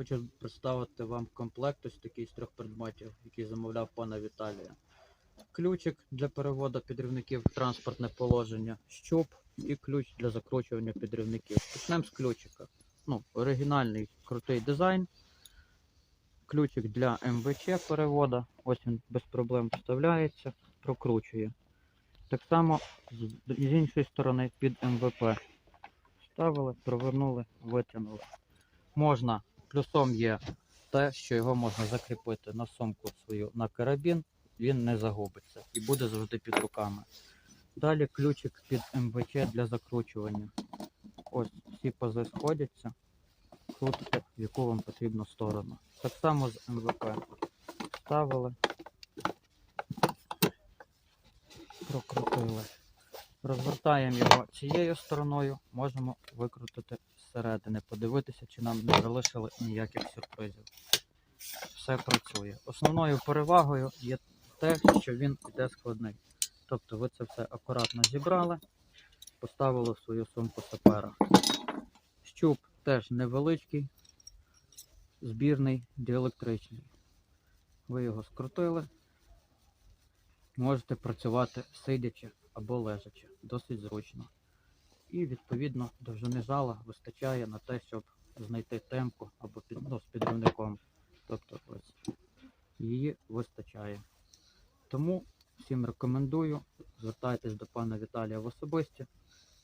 Хочу представити вам комплект ось такий з трьох предметів, який замовляв пана Віталія. Ключик для переводу підривників в транспортне положення, щуп і ключ для закручування підривників. Почнемо з ключика. Ну, оригінальний крутий дизайн. Ключик для МВЧ перевода. Ось він без проблем вставляється, прокручує. Так само з, іншої сторони під МВП. Вставили, провернули, витягнули. Можна, плюсом є те, що його можна закріпити на сумку свою на карабін, він не загубиться і буде завжди під руками. Далі ключик під МВЧ для закручування. Ось всі пази сходяться, крутите в яку вам потрібну сторону. Так само з МВП. Ставили, прокрутили. Розвертаємо його цією стороною, можемо викрутити зсередини, подивитися, чи нам не залишили ніяких сюрпризів. Все працює. Основною перевагою є те, що він іде складний. Тобто ви це все акуратно зібрали, поставили в свою сумку сапера. Щуп теж невеличкий, збірний, діелектричний. Ви його скрутили. Можете працювати сидячи або лежачи, досить зручно. І відповідно довжини жала вистачає на те, щоб знайти темку або під, ну, з підривником. Тобто ось її вистачає. Тому всім рекомендую, звертайтесь до пана Віталія в особисті,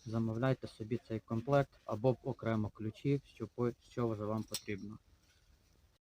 замовляйте собі цей комплект або окремо ключі, що, що вже вам потрібно.